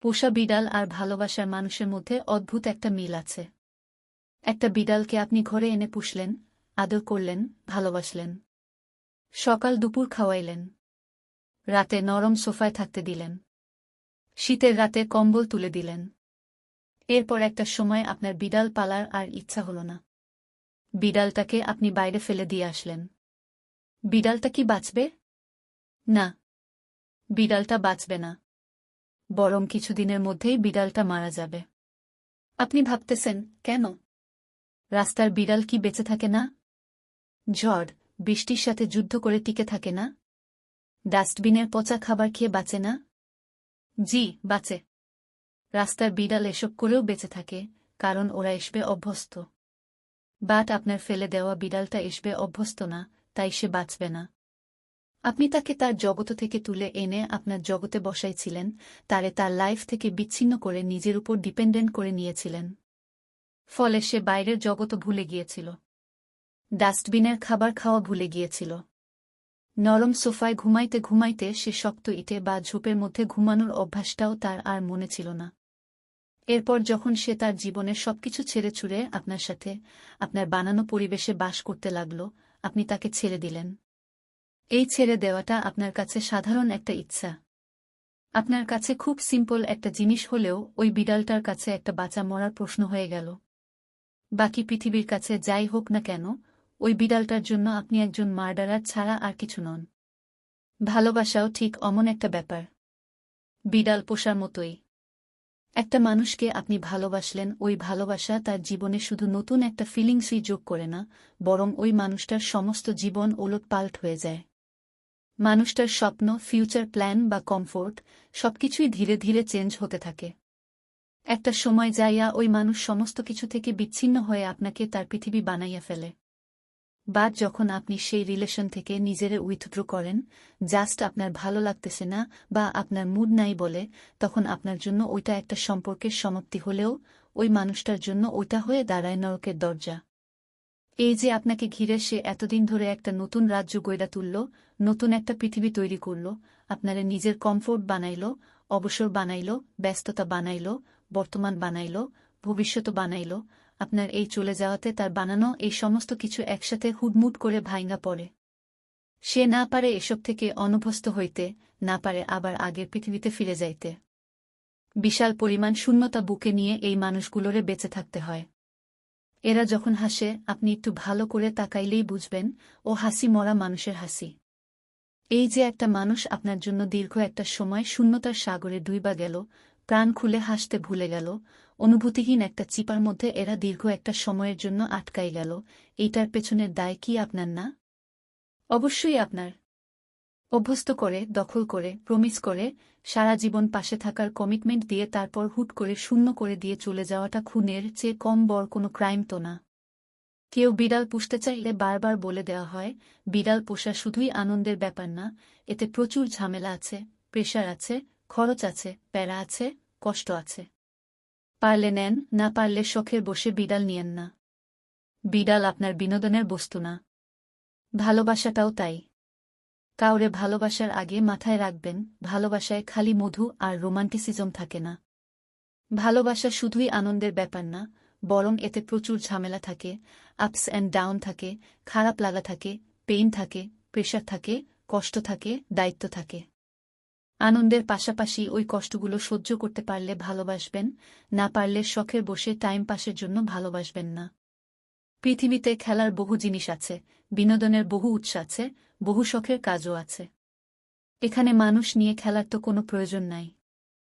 পোষা বিড়াল আর ভালোবাসার মানুষের মধ্যে অদ্ভুত একটা মিল আছে। একটা বিড়ালকে আপনি ঘরে এনে পুষলেন, আদর করলেন, ভালোবাসলেন। সকাল দুপুর খাওয়াইলেন। রাতে নরম সোফায় থাকতে দিলেন। শীতের রাতে কম্বল তুলে দিলেন। এরপর একটা সময় আপনার বিড়াল পালার আর ইচ্ছা হল না। বিড়ালটাকে আপনি বাইরে ফেলে দিয়ে আসলেন। বিড়ালটা কি বাঁচবে? না। বিড়ালটা বাঁচবে না। বরং কিছুদিনের মধ্যেই বিড়ালটা মারা যাবে। আপনি ভাবতেছেন, কেন? রাস্তার বিড়াল কি বেঁচে থাকে না? ঝড়, বৃষ্টির সাথে যুদ্ধ করে টিকে থাকে না? ডাস্টবিনের পচা খাবার খেয়ে বাঁচে না? জি, বাঁচে। রাস্তার বিড়াল এসব করেও বেঁচে থাকে, কারণ ওরা এসবে অভ্যস্ত। বাট আপনার ফেলে দেওয়া বিড়ালটা এসবে অভ্যস্ত না, তাই সে বাঁচবে না। আপনি তাকে তার জগত থেকে তুলে এনে আপনার জগতে বসাইছিলেন, তারে তার লাইফ থেকে বিচ্ছিন্ন করে নিজের উপর ডিপেন্ডেন্ট করে নিয়েছিলেন। ফলে সে বাইরের জগত ভুলে গিয়েছিল। ডাস্টবিনের খাবার খাওয়া ভুলে গিয়েছিল। নরম সোফায় ঘুমাইতে ঘুমাইতে সে শক্ত ইটে বা ঝোপের মধ্যে ঘুমানোর অভ্যাসটাও তার আর মনে ছিল না। এরপর যখন সে তার জীবনের সবকিছু ছেড়ে ছুড়ে আপনার সাথে আপনার বানানো পরিবেশে বাস করতে লাগল, আপনি তাকে ছেড়ে দিলেন। এই ছেড়ে দেওয়াটা আপনার কাছে সাধারণ একটা ইচ্ছা। আপনার কাছে খুব সিম্পল একটা জিনিস হলেও ওই বিড়ালটার কাছে একটা বাঁচা মরার প্রশ্ন হয়ে গেল। বাকি পৃথিবীর কাছে যাই হোক না কেন, ওই বিড়ালটার জন্য আপনি একজন মার্ডারার ছাড়া আর কিছু নন। ভালোবাসাও ঠিক অমন একটা ব্যাপার। বিড়াল পোষার মতোই। একটা মানুষকে আপনি ভালোবাসলেন, ওই ভালোবাসা তার জীবনে শুধু নতুন একটা ফিলিংসই যোগ করে না, বরং ওই মানুষটার সমস্ত জীবন ওলটপাল্ট হয়ে যায়। মানুষটার স্বপ্ন ফিউচার প্ল্যান বা কমফোর্ট সবকিছুই ধীরে ধীরে চেঞ্জ হতে থাকে। একটা সময় যাইয়া ওই মানুষ সমস্ত কিছু থেকে বিচ্ছিন্ন হয়ে আপনাকে তার পৃথিবী বানাইয়া ফেলে। বাদ যখন আপনি সেই রিলেশন থেকে নিজেরে উইথড্র করেন জাস্ট আপনার ভালো লাগতেছে না বা আপনার মুড নাই বলে, তখন আপনার জন্য ওইটা একটা সম্পর্কের সমাপ্তি হলেও ওই মানুষটার জন্য ওইটা হয়ে দাঁড়ায় নরকের দরজা। এই যে আপনাকে ঘিরে সে এতদিন ধরে একটা নতুন রাজ্য গইরা তুলল, নতুন একটা পৃথিবী তৈরি করল, আপনারে নিজের কমফোর্ট বানাইল, অবসর বানাইল, ব্যস্ততা বানাইল, বর্তমান বানাইল, ভবিষ্যৎ বানাইল, আপনার এই চলে যাওয়াতে তার বানানো এই সমস্ত কিছু একসাথে হুডমুড করে ভাইঙ্গা পড়ে। সে না পারে এসব থেকে অনভ্যস্ত হইতে, না পারে আবার আগের পৃথিবীতে ফিরে যাইতে। বিশাল পরিমাণ শূন্যতা বুকে নিয়ে এই মানুষগুলোরে বেঁচে থাকতে হয়। এরা যখন হাসে, আপনি একটু ভালো করে তাকাইলেই বুঝবেন, ও হাসি মরা মানুষের হাসি। এই যে একটা মানুষ আপনার জন্য দীর্ঘ একটা সময় শূন্যতার সাগরে ডুইবা গেল, প্রাণ খুলে হাসতে ভুলে গেল, অনুভূতিহীন একটা চিপার মধ্যে এরা দীর্ঘ একটা সময়ের জন্য আটকাই গেল, এইটার পেছনের দায় কি আপনার না? অবশ্যই আপনার। অভ্যস্ত করে, দখল করে প্রমিস করে, সারা জীবন পাশে থাকার কমিটমেন্ট দিয়ে তারপর হুট করে শূন্য করে দিয়ে চলে যাওয়াটা খুনের চেয়ে কম বড় কোনো ক্রাইম তো না। কেউ বিড়াল পুষতে চাইলে বারবার বলে দেওয়া হয়, বিড়াল পোষা শুধুই আনন্দের ব্যাপার না, এতে প্রচুর ঝামেলা আছে প্রেশার আছে, খরচ আছে, প্যারা আছে, কষ্ট আছে। পারলে নেন, না পারলে শখের বসে বিড়াল নিয়েন না। বিড়াল আপনার বিনোদনের বস্তু না। ভালোবাসাটাও তাই। কাউরে ভালোবাসার আগে মাথায় রাখবেন, ভালোবাসায় খালি মধু আর রোমান্টিসিজম থাকে না। ভালোবাসা শুধুই আনন্দের ব্যাপার না, বরং এতে প্রচুর ঝামেলা থাকে আপস অ্যান্ড ডাউন থাকে, খারাপ লাগা থাকে পেইন থাকে প্রেশার থাকে, কষ্ট থাকে, দায়িত্ব থাকে। আনন্দের পাশাপাশি ওই কষ্টগুলো সহ্য করতে পারলে ভালোবাসবেন, না পারলে শখের বসে টাইম পাসের জন্য ভালোবাসবেন না। পৃথিবীতে খেলার বহু জিনিস আছে, বিনোদনের বহু উৎস আছে, বহু শখের কাজও আছে। এখানে মানুষ নিয়ে খেলার তো কোনো প্রয়োজন নাই।